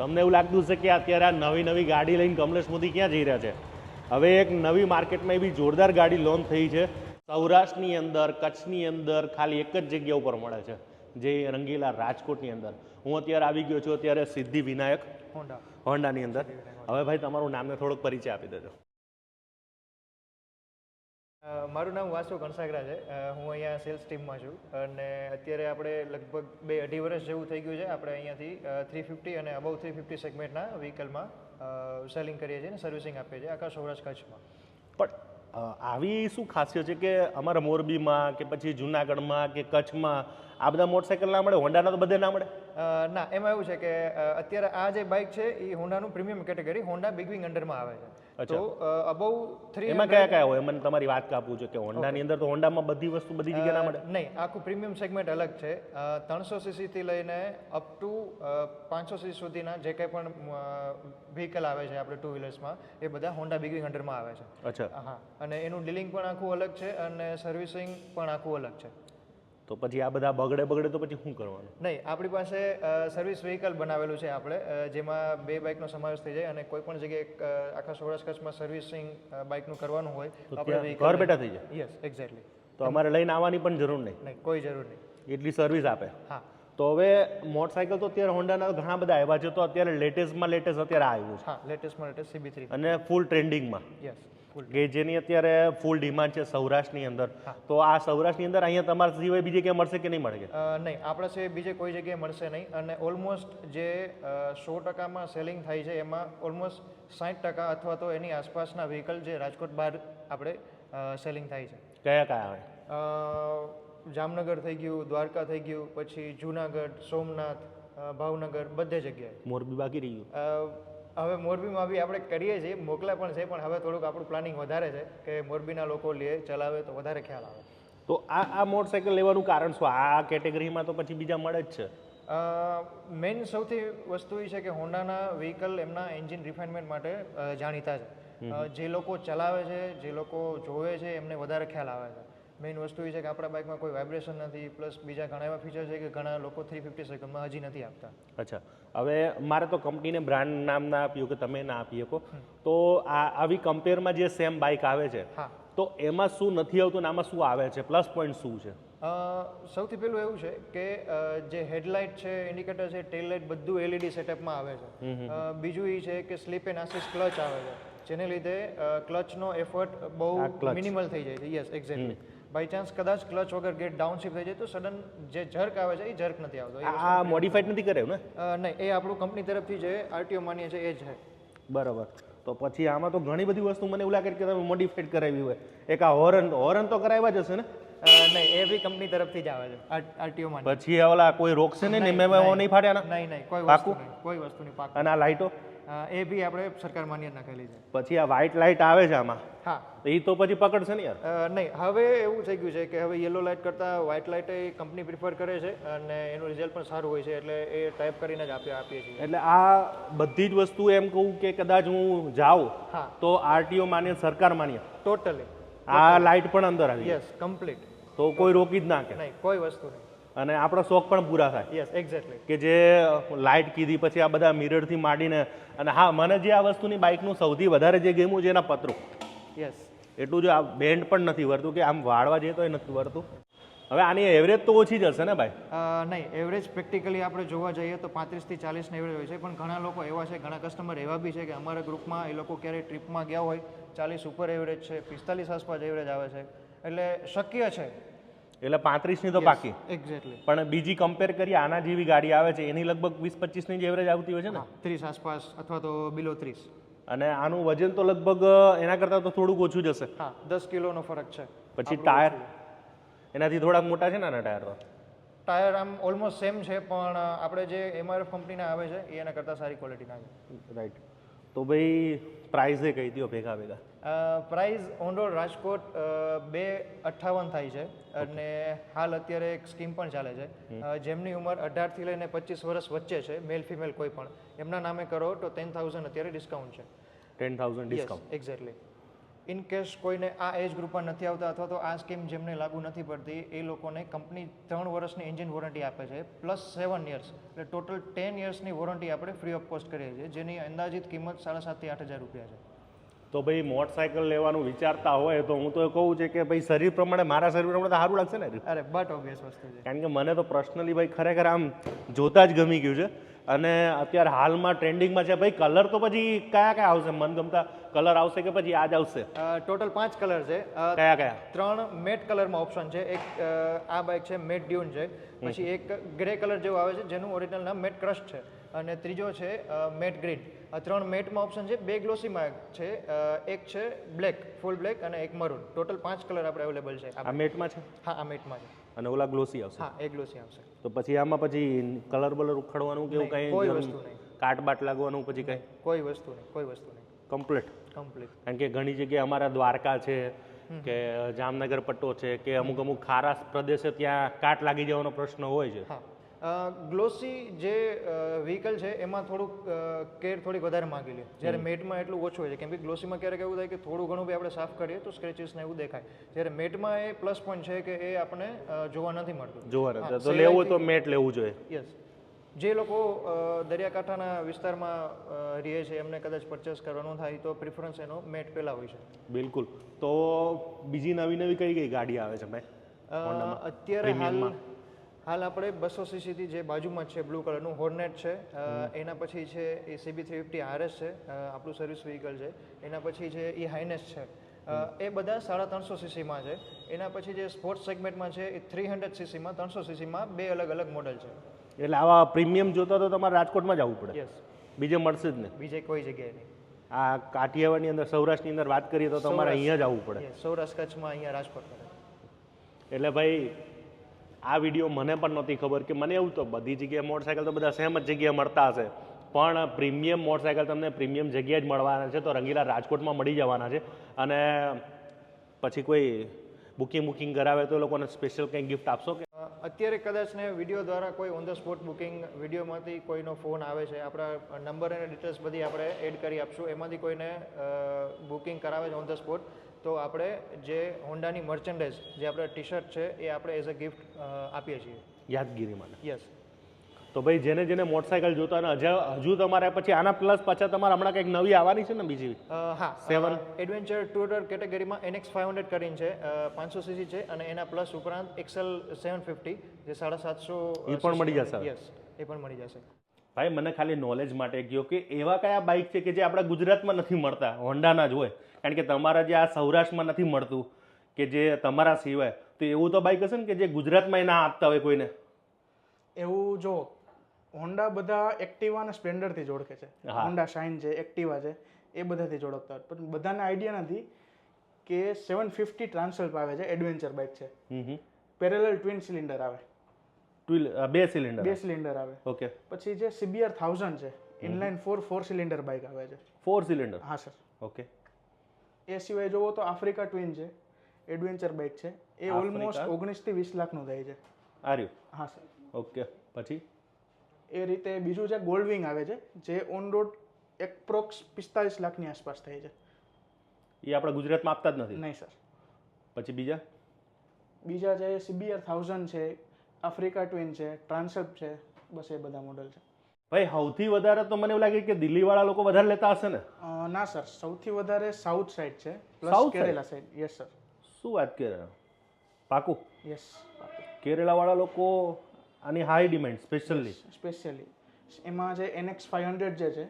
તમને એવું લાગતું હશે કે અત્યારે આ નવી નવી ગાડી લઈને કમલેશ મોદી ક્યાં જઈ રહ્યા છે? હવે એક નવી માર્કેટમાં એવી જોરદાર ગાડી લોન્ચ થઈ છે. સૌરાષ્ટ્રની અંદર કચ્છની અંદર ખાલી એક જ જગ્યા ઉપર મળે છે જે રંગીલા રાજકોટની અંદર. હું અત્યારે આવી ગયો છું અત્યારે સિદ્ધિ વિનાયક હોન્ડા. હોન્ડાની અંદર. હવે ભાઈ તમારું નામને થોડોક પરિચય આપી દેજો. મારું નામ વાસુ કણસાગરા છે. હું અહીંયા સેલ્સ ટીમમાં છું. અને અત્યારે આપણે લગભગ બે અઢી વર્ષ જેવું થઈ ગયું છે. આપણે અહીંયાથી થ્રી ફિફ્ટી અને અબાઉ થ્રી ફિફ્ટી સેગમેન્ટના વ્હીકલમાં સેલિંગ કરીએ છીએ અને સર્વિસિંગ આપીએ છીએ આખા સૌરાષ્ટ્ર કચ્છમાં. પણ આવી શું ખાસિયત છે કે અમારા મોરબીમાં કે પછી જુનાગઢમાં કે કચ્છમાં આ બધા મોટરસાઇકલ ના મળે હોન્ડાના તો બધે ના મળે? ના એમાં એવું છે કે અત્યારે આ જે બાઇક છે એ હોન્ડાનું premium category Honda Big Wing અંડરમાં આવે છે. તો અબવ થ્રી એમાં કયા કયા હોય? મને તમારી વાત કાપવું છે કે હોન્ડાની અંદર તો હોન્ડામાં બધી વસ્તુ બધી જગ્યાએ ના મળે. નહીં આખું પ્રીમિયમ સેગમેન્ટ અલગ છે. ત્રણસો સીસીથી લઈને અપ ટુ પાંચસો સીસી સુધીના જે કંઈ પણ વ્હીકલ આવે છે આપણે ટુ વ્હીલર્સમાં એ બધા હોન્ડા બિગ વિંગ અંડરમાં આવે છે. અચ્છા. હા અને એનું ડીલિંગ પણ આખું અલગ છે અને સર્વિસિંગ પણ આખું અલગ છે. તો પછી આ બધા બગડે બગડે તો પછી શું કરવાનું? નહીં આપણી પાસે સર્વિસ વ્હીકલ બનાવેલું છે આપણે જેમાં બે બાઇકનો સમાવેશ થઈ જાય અને કોઈ પણ જગ્યાએ આખા સૌરાષ્ટ્ર કચ્છમાં સર્વિસિંગ બાઇકનું કરવાનું હોય આપણે ઘર બેઠા થઈ જાય? યસ એક્ઝેક્ટલી તો અમારે લઈને આવવાની પણ જરૂર નહીં? નહીં કોઈ જરૂર નહીં. એટલી સર્વિસ આપે? હા. તો હવે મોટરસાઇકલ તો અત્યારે હોન્ડાના ઘણા બધા આવ્યા છે તો અત્યારે લેટેસ્ટમાં લેટેસ્ટ અત્યારે આવ્યું છે. હા લેટેસ્ટમાં લેટેસ્ટ સીબી થ્રી અને ફૂલ ટ્રેન્ડિંગમાં યસ કે જેની અત્યારે ફૂલ ડિમાન્ડ છે સૌરાષ્ટ્રની અંદર. તો આ સૌરાષ્ટ્રની અંદર અહીંયા તમારા સિવાય બીજે ક્યાં મળશે કે નહીં મળે નહીં. આપણા છે બીજે કોઈ જગ્યાએ મળશે નહીં. અને ઓલમોસ્ટ જે સો ટકામાં સેલિંગ થાય છે એમાં ઓલમોસ્ટ સાઠ ટકા અથવા તો એની આસપાસના વ્હીકલ જે રાજકોટ બહાર આપણે સેલિંગ થાય છે. કયા કયા આવે જામનગર થઈ ગયું દ્વારકા થઈ ગયું પછી જુનાગઢ સોમનાથ ભાવનગર બધે જગ્યાએ. મોરબી બાકી રહી ગયું? હવે મોરબીમાં બી આપણે કરીએ છીએ મોકલા પણ છે પણ હવે થોડુંક આપણું પ્લાનિંગ વધારે છે કે મોરબીના લોકો લે ચલાવે તો વધારે ખ્યાલ આવે. તો આ આ મોટરસાઇકલ લેવાનું કારણ શું? આ કેટેગરીમાં તો પછી બીજા મળે જ છે. મેઇન સૌથી વસ્તુ એ છે કે હોન્ડાના વ્હીકલ એમના એન્જિન રિફાઇનમેન્ટ માટે જાણીતા છે. જે લોકો ચલાવે છે જે લોકો જોવે છે એમને વધારે ખ્યાલ આવે છે. મેઇન વસ્તુ એ છે કે આપણા બાઇકમાં કોઈ વાઇબ્રેશન નથી પ્લસ બીજા ઘણા એવા ફીચર છે કે ઘણા લોકો થ્રી ફિફ્ટી સેકન્ડમાં હજી નથી આપતા. અચ્છા. હવે મારે તો કંપનીને બ્રાન્ડ નામ ના આપ્યું કે તમે ના આપી શકો. તો આ આવી કમ્પેરમાં જે સેમ બાઇક આવે છે હા. તો એમાં શું નથી આવતું ને આમાં શું આવે છે? પ્લસ પોઈન્ટ શું છે? સૌથી પહેલું એવું છે કે જે હેડલાઇટ છે ઇન્ડિકેટર છે ટેલ લાઇટ બધું એલઈડી સેટઅપમાં આવે છે. બીજું એ છે કે સ્લીપ એન્ડ આસિસ ક્લચ આવે છે. જેને લીધે ક્લચનો એફર્ટ બહુ મિનિમલ થઈ જાય છે. યસ એક્ઝેક્ટલી બાય ચાન્સ કદાચ ક્લચ વગર ગેટ ડાઉનશિફ્ટ થઈ જાય તો સડન જે જર્ક આવે છે એ જર્ક નથી આવતો. આ મોડિફાઈડ નથી કર્યું ને નહીં એ આપણું કંપની તરફથી જે આરટીઓ માનીએ છે એ જ છે. બરાબર. તો પછી આમાં તો ઘણી બધી વસ્તુ મને એવું લાગે કે તમે મોડિફાઈડ કરાવી હોય. એક આ હોરન હોરન તો કરાવ્યા જ હશે ને? નહીં એ બી કંપની તરફથી જ આવે છે આરટીઓ માં પછી ઓલા કોઈ રોકશે નહીં ને મેં નહીં. ફાડ્યા ના? નહીં નહીં કોઈ વસ્તુ નહીં કોઈ વસ્તુની પાક. અને આ લાઇટો એ બી આપણે સરકાર માન્ય નાખેલી છે. પછી આ વ્હાઇટ લાઇટ આવે છે આમાં? હા. એ તો પછી પકડશે ને યાર? નહીં. હવે એવું થઈ ગયું છે કે હવે યલો લાઇટ કરતાં વ્હાઇટ લાઇટ એ કંપની પ્રિફર કરે છે અને એનું રિઝલ્ટ પણ સારું હોય છે એટલે એ ટાઈપ કરીને જ આપીએ આપીએ છીએ. એટલે આ બધી જ વસ્તુ એમ કહું કે કદાચ હું જાઉં હા. તો આરટીઓ માન્ય સરકાર માન્ય? ટોટલી આ લાઇટ પણ અંદર આવી યસ કમ્પ્લીટ તો કોઈ રોકી જ ના કે? નહીં કોઈ વસ્તુ નહીં. અને આપણો શોખ પણ પૂરા થાય. યસ એક્ઝેક્ટલી કે જે લાઇટ કીધી પછી આ બધા મિરરથી માંડીને અને હા મને જે આ વસ્તુની બાઇકનું સૌથી વધારે જે ગેમું છે એના પતરું. યસ એટલું જો આ બેન્ડ પણ નથી વરતું કે આમ વાળવા જઈએ તો એ નથી વરતું. હવે આની એવરેજ તો ઓછી જ હશે ને ભાઈ? નહીં એવરેજ પ્રેક્ટિકલી આપણે જોવા જઈએ તો પાંત્રીસથી ચાલીસની એવરેજ હોય છે પણ ઘણા લોકો એવા છે ઘણા કસ્ટમર એવા બી છે કે અમારા ગ્રુપમાં એ લોકો ક્યારેય ટ્રીપમાં ગયા હોય ચાલીસ ઉપર એવરેજ છે પિસ્તાલીસ આસપાસ એવરેજ આવે છે. એટલે શક્ય છે એટલે પાંત્રીસની તો બાકી. એક્ઝેક્ટલી પણ બીજી કમ્પેર કરીએ આના જેવી ગાડી આવે છે એની લગભગ વીસ પચીસની જ એવરેજ આવતી હોય છે ને? ત્રીસ આસપાસ અથવા તો બિલો ત્રીસ. અને આનું વજન તો લગભગ એના કરતાં તો થોડુંક ઓછું જ હશે. હા દસ કિલોનો ફરક છે. પછી ટાયર એનાથી થોડાક મોટા છે ને આના ટાયર ટાયર આમ ઓલમોસ્ટ સેમ છે પણ આપણે જે એમઆરએફ કંપનીના આવે છે એ એના કરતાં સારી ક્વોલિટીના છે રાઈટ તો ભાઈ પ્રાઇઝે કહી દો ભેગા ભેગા. પ્રાઇસ ઓનરોડ રાજકોટ બે અઠ્ઠાવન થાય છે. અને હાલ અત્યારે એક સ્કીમ પણ ચાલે છે. જેમની ઉંમર અઢારથી લઈને પચીસ વર્ષ વચ્ચે છે મેલ ફિમેલ કોઈ પણ. એમના નામે કરો તો ટેન થાઉઝન્ડ અત્યારે ડિસ્કાઉન્ટ છે. Ten thousand discount exactly in case કોઈને આ એજ ગ્રુપમાં નથી આવતા અથવા તો આ સ્કીમ જેમને લાગુ નથી પડતી એ લોકોને કંપની ત્રણ વર્ષની એન્જિન વોરંટી આપે છે પ્લસ સેવન યર્સ એટલે ટોટલ ટેન યર્સની વોરંટી આપણે ફ્રી ઓફ કોસ્ટ કરીએ છીએ જેની અંદાજિત કિંમત સાડા સાતથી આઠ હજાર રૂપિયા છે. તો ભાઈ મોટરસાયકલ લેવાનું વિચારતા હોય તો હું તો કહું છે કે ભાઈ શરીર પ્રમાણે મારા શરીર પ્રમાણે તો સારું લાગશે ને અરે બટ ઓબ્વિયસ વસ્તુ છે. કારણ કે મને તો પર્સનલી ભાઈ ખરેખર આમ જોતા જ ગમી ગયું છે. અને અત્યારે હાલમાં ટ્રેન્ડિંગમાં છે ભાઈ કલર તો પછી કયા કયા આવશે? મનગમતા કલર આવશે કે પછી આ જ આવશે ટોટલ પાંચ કલર છે. કયા કયા? ત્રણ મેટ કલરમાં ઓપ્શન છે. એક આ બાઇક છે મેટ ડ્યુન છે. પછી એક ગ્રે કલર જેવું આવે છે જેનું ઓરિજિનલ નામ મેટ ક્રશ છે. અને ત્રીજો છે મેટ ગ્રીન ત્રણ મેટમાં ઓપ્શન છે. બે ગ્લોસીમાં છે. એક છે બ્લેક ફૂલ બ્લેક અને એક મરૂન. ટોટલ પાંચ કલર આપણે અવેલેબલ છે. આ મેટમાં છે? હા આ મેટમાં છે. અને ઓલા ગ્લોસી આવશે? હા એક ગ્લોસી આવશે. તો પછી આમાં પછી કલર બલર ઉખાડવાનું કે એવું કંઈ કોઈ વસ્તુ નહીં. કાટ બાટ લાગવાનું પછી કંઈ? કોઈ વસ્તુ નહીં કોઈ વસ્તુ નહીં. કમ્પ્લીટ કમ્પ્લીટ કારણ કે ઘણી જગ્યાએ અમારા દ્વારકા છે કે જામનગર પટ્ટો છે કે અમુક અમુક ખારા પ્રદેશે ત્યાં કાટ લાગી જવાનો પ્રશ્ન હોય છે. હા. ગ્લોસી જે વ્હીકલ છે એમાં થોડુંક કેર થોડીક વધારે માગી લે. જ્યારે મેટમાં એટલું ઓછું હોય છે. કેમ કે ગ્લોસીમાં ક્યારેક એવું થાય કે થોડું ઘણું બી આપણે સાફ કરીએ તો સ્ક્રેચીસ ને એવું દેખાય. જ્યારે મેટમાં એ પ્લસ પોઈન્ટ છે કે એ આપણને જોવા નથી મળતું. જોવા નથી તો લેવું તો મેટ લેવું જોઈએ. યસ જે લોકો દરિયાકાંઠાના વિસ્તારમાં રહે છે એમને કદાચ પરચેસ કરવાનું થાય તો પ્રિફરન્સ એનો મેટ પહેલાં હોય છે. બિલકુલ. તો બીજી નવી નવી કઈ કઈ ગાડી આવે છે ભાઈ? અત્યારે હાલ હાલ આપણે બસો સીસીથી જે બાજુમાં છે બ્લુ કલરનું હોર્નેટ છે એના પછી છે એ સીબી થ્રી ફિફ્ટી આરએસ છે આપણું સર્વિસ વ્હીકલ છે એના પછી છે એ હાઇનેસ છે એ બધા સાડા ત્રણસો સીસીમાં છે એના પછી જે સ્પોર્ટ્સ સેગમેન્ટમાં છે એ થ્રી હંડ્રેડ સીસીમાં ત્રણસો સીસીમાં બે અલગ અલગ મોડલ છે. એટલે આવા પ્રીમિયમ જોતા તો તમારે રાજકોટમાં જ આવવું પડે. યસ બીજે મળશે જ નહીં. બીજે કોઈ જગ્યાએ નહીં. આ કાઠિયાવાડની અંદર સૌરાષ્ટ્રની અંદર વાત કરીએ તો તમારે અહીંયા જ આવવું પડે. સૌરાષ્ટ્ર કચ્છમાં અહીંયા રાજકોટ એટલે ભાઈ આ વીડિયો મને પણ નહોતી ખબર કે મને એવું તો બધી જગ્યાએ મોટરસાયકલ તો બધા સેમ જ જગ્યાએ મળતા હશે. પણ પ્રીમિયમ મોટરસાઇકલ તમને પ્રીમિયમ જગ્યાએ જ મળવાના છે તો રંગીલા રાજકોટમાં મળી જવાના છે. અને પછી કોઈ બુકિંગ બુકિંગ કરાવે તો લોકોને સ્પેશિયલ કંઈ ગિફ્ટ આપશો કે? અત્યારે કદાચ ને વીડિયો દ્વારા કોઈ ઓન ધ સ્પોટ બુકિંગ વિડીયોમાંથી કોઈનો ફોન આવે છે. આપણા નંબર અને ડિટેલ્સ બધી આપણે એડ કરી આપશું. એમાંથી કોઈને બુકિંગ કરાવે છે ઓન ધ સ્પોટ તો આપણે જે હોન્ડાની મર્ચન્ડાઇઝ જે આપણે ટી શર્ટ છે એ આપણે એઝ અ ગિફ્ટ આપીએ છીએ. યાદગીરી માટે. યસ તો ભાઈ જેને જેને મોટરસાયકલ જોતા હજુ હજુ તમારે પછી આના પ્લસ પાછા તમારે હમણાં કંઈક નવી આવવાની છે ને બીજી? હા. સેવન એડવેન્ચર ટુરર કેટેગરીમાં એનએક્સ ફાઇવ હંડ્રેડ કરીને છે પાંચસો સીસી છે અને એના પ્લસ ઉપરાંત એક્સેલ સેવન ફિફ્ટી જે સાડા સાતસો એ પણ મળી જશે? યસ એ પણ મળી જશે. ભાઈ મને ખાલી નોલેજ માટે કહ્યું કે એવા કયા બાઇક છે કે જે આપણા ગુજરાતમાં નથી મળતા? હોન્ડાના જ હોય. કારણ કે તમારા જે આ સૌરાષ્ટ્રમાં નથી મળતું કે જે તમારા સિવાય તો એવું તો બાઇક હશે ને કે જે ગુજરાતમાં ના આપતા હોય કોઈને? એવું જો હોન્ડા બધા એક્ટિવા અને સ્પ્લેન્ડરથી જ ઓળખે છે. હોન્ડા શાઇન છે એક્ટિવા છે એ બધાથી જ ઓળખતા હોય. પણ બધાને આઈડિયા નથી કે સેવન ફિફ્ટી ટ્રાન્સલ્પ આવે છે એડવેન્ચર બાઇક છે. પેરેલલ ટ્વિન સિલિન્ડર આવે. ટ્વિલ બે સિલિન્ડર બે સિલિન્ડર આવે. ઓકે. પછી જે સીબીઆર થાઉઝન્ડ છે inline four four cylinder bike આવે છે. ફોર સિલિન્ડર હા સર ઓકે. એ સિવાય જોવો તો આફ્રિકા ટ્વિન છે. એડવેન્ચર બાઇક છે. એ ઓલમોસ્ટ ઓગણીસથી વીસ લાખનું થાય છે. આર્યું હા સર. ઓકે. પછી? એ રીતે બીજું છે ગોલ્ડવિંગ આવે છે જે ઓન રોડ એપ્રોક્સ પિસ્તાલીસ લાખની આસપાસ થાય છે. એ આપણા ગુજરાતમાં આપતા જ નથી? નહીં સર. પછી બીજા? બીજા છે સીબીઆર થાઉઝન્ડ છે આફ્રિકા ટ્વિન છે ટ્રાન્સઅપ છે બસ એ બધા મોડલ છે. ભાઈ સૌથી વધારે તો મને એવું લાગે કે દિલ્હીવાળા લોકો વધારે લેતા હશે ને? ના સર સૌથી વધારે સાઉથ સાઈડ છે plus Kerala side. Yes sir. શું વાત કરે? પાકું? યસ કેરેલાવાળા લોકો આની હાઈ ડિમાન્ડ સ્પેશિયલી સ્પેશિયલી એમાં જે એનએક્સ ફાઈવ હંડ્રેડ જે છે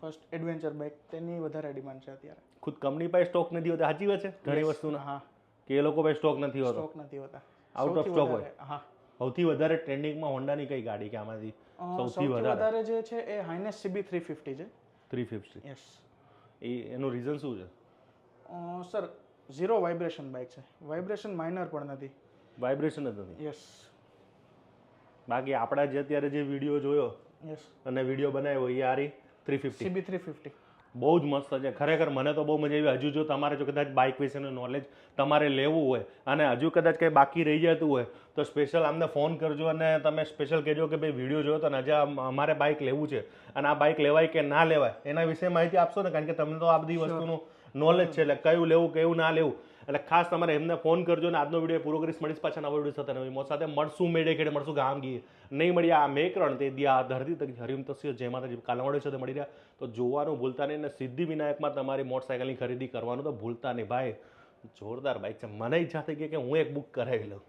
ફર્સ્ટ એડવેન્ચર બાઇક તેની વધારે ડિમાન્ડ છે અત્યારે. ખુદ કંપની પાસે સ્ટોક નથી હોતા સાચી વાત છે? ઘણી વસ્તુના. હા. કે એ લોકો પાસે સ્ટોક નથી હોતો. સ્ટોક નથી હોતા. આઉટ ઓફ સ્ટોક હોય. હા. સૌથી વધારે ટ્રેન્ડિંગમાં હોન્ડાની કઈ ગાડી કે આમાંથી સૌથી વધારે? જે છે એ હાઇનેસ સીબી થ્રી ફિફ્ટી છે. થ્રી ફિફ્ટી યસ એ એનું રીઝન શું છે? સર ઝીરો વાઇબ્રેશન બાઇક છે. વાઇબ્રેશન માઇનર પણ નથી. વાઇબ્રેશન જ નથી. યસ બાકી આપણા જે અત્યારે જે વીડિયો જોયો યસ અને વીડિયો બનાવ્યો એ આરી three fifty CB three fifty બહુ જ મસ્ત છે. ખરેખર મને તો બહુ મજા આવી. હજુ જો તમારે જો કદાચ બાઇક વિશેનું નોલેજ તમારે લેવું હોય અને હજુ કદાચ કંઈ બાકી રહી જતું હોય તો સ્પેશિયલ અમને ફોન કરજો અને તમે સ્પેશિયલ કહેજો કે ભાઈ વીડિયો જોયો તો ને હજુ અમારે બાઇક લેવું છે. અને આ બાઇક લેવાય કે ના લેવાય એના વિશે માહિતી આપશો ને? કારણ કે તમને તો આ બધી વસ્તુનું નોલેજ છે. એટલે કયું લેવું કયું ના લેવું એટલે ખાસ તમારે એમને ફોન કરજો ને આજનો વીડિયો પૂરો કરીશ. મળીશ પાછા નવો વીડિયો સાથે. નવી મોત સાથે. મળશું, મેળે ખેડે મળશું ગામ ગીર નહીં મળ્યા આ મેકરણ, તે દિયા ધરતી તક હરિમ તસ્યો જે માતાજી. કાલે મળ્યો છે મળી રહ્યા. તો જોવાનું ભૂલતા નહીં અને સિદ્ધિ વિનાયકમાં તમારી મોટરસાઇકલની ખરીદી કરવાનું તો ભૂલતા નહીં. ભાઈ, જોરદાર બાઇક છે. મને ઈચ્છા થઈ ગઈ કે હું એક બુક કરાવી લઉં.